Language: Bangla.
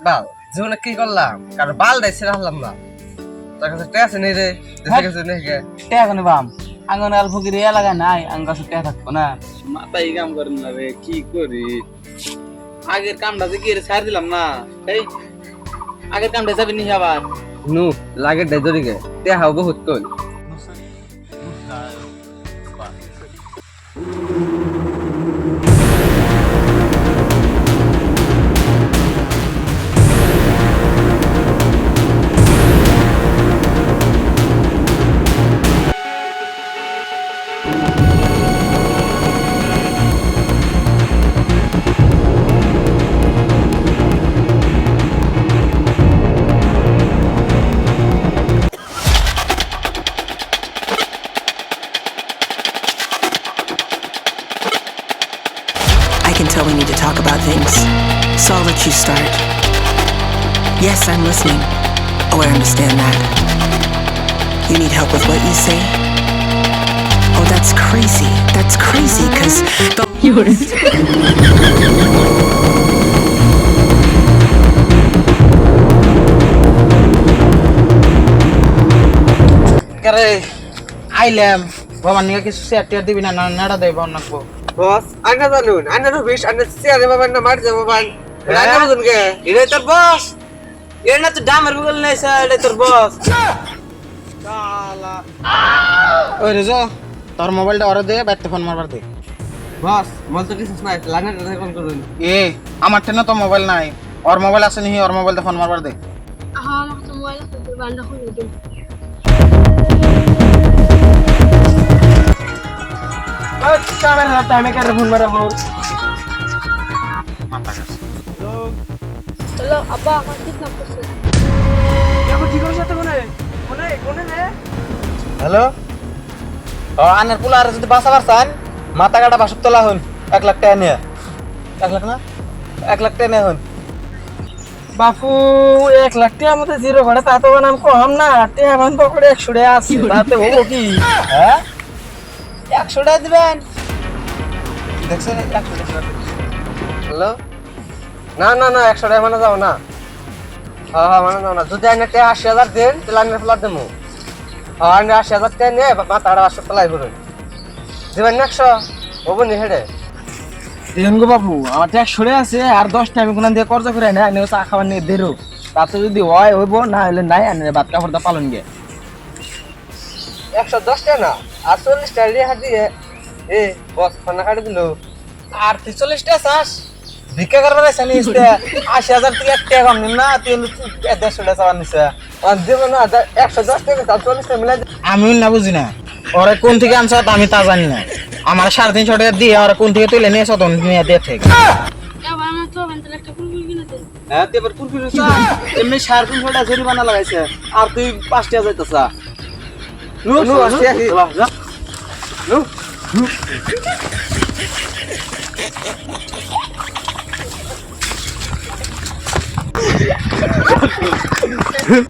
বাল জীবনে কি করলাম? কারণ বাল দাইছে রাখলাম না। তোর কাছে টেছে নেই রে? দেশে গেছে নেই গে টেয়া কেন বাম। আঙ্গন অল্প করে এলাকা নাই আঙ্গ কাছে টেয়া থাকব না। মাথায় কাম করেন না রে কি করি? আগের কামটা যে কি ছাড় দিলাম না। এই আগের কামটা যাবি নি আবার? নু লাগে দরি গে তে হাও বহুত কই। I can tell we need to talk about things. So I'll let you start. Yes, I'm listening. Oh, I understand that. You need help with what you say? Oh, that's crazy. That's crazy, because the. কারে আইলাম বাবা নিয়ে কিছু শেয়ার টেয়ার দিবি না না নাড়া দেব নাকবো বস আন্না জানুন আন্না রবিশ আন্না সিয়ারে বাবা না মার যাব বান আন্না বুঝুন গে এটা তোর বস। এটা না তো ডামের বগল নাই স্যার এটা তোর বস। ওই রে যা তোর মোবাইলটা ওরে দে বাইতে ফোন মারবার দে। বস মল তো কিছু নাই লাগনা ফোন করুন। এ আমার টেনে তো মোবাইল নাই। ওর মোবাইল আছে নি ওর মোবাইল ফোন মারবার দে। El tiempo. টাইমে কারে ফোন মারা হোক Hola, apa, mati na po sir. Hello? ও আনের পোলা আর যদি বাসা পারছান মাথা কাটা বাসক তোলা হন এক লাখ টাকা নিয়ে। এক লাখ না? এক লাখ টাকা নিয়ে হন বাপু এক লাখ টাকা মধ্যে জিরো ভাড়া তা তো নাম কম না। টাকা বান পকড়ে একশো টাকা আছে। তাতে হব কি? হ্যাঁ? একশো টাকা দিবেন? দেখছেন? হ্যালো? না না না একশো টাকা মানে যাও না। হ্যাঁ হ্যাঁ মানে যাও না। যদি আইনে টাকা আশি হাজার দেন তাহলে আমি ফেলার দেবো। হ্যাঁ আইনে আশি হাজার টাকা নিয়ে মাথা আড়া বাসো ফেলাই করুন দিবেন না একশো? হব নি হেডে এখন গো বাবু আমার ট্যাক্স সরে আছে আর দশটা আমি কোন দিয়ে কর্জ করে না আমি চা খাবার নিয়ে দেরো তাতে যদি হয় হইব না হলে নাই আনে ভাত কাপড়টা পালন গে। একশো দশটা না আর চল্লিশ টাকা রেহা দিয়ে এ বস খানা কাটে দিল। আর তুই চল্লিশটা চাস? ভিক্ষা করবার আছে নি আশি হাজার থেকে এক টাকা কম না তুই দেড়শো টাকা চাওয়ার নিছে দেবো না একশো দশ টাকা চল্লিশ টাকা মিলাই দে- আমি না বুঝি না। ওরা কোন থেকে আনছে আমি তা জানি না। আমার সাড়ে তিনশো টাকা দিয়ে ওরা কোন থেকে তুলে নিয়ে তখন নিয়ে দিয়ে হ্যাঁ তুই এবার কুরকুরি চা। এমনি সাড়ে তিনশো টাকা জরিমানা লাগাইছে আর তুই পাঁচ টাকা যাইতেছা। নু, নু, আসছি, আসছি। নু। Ну.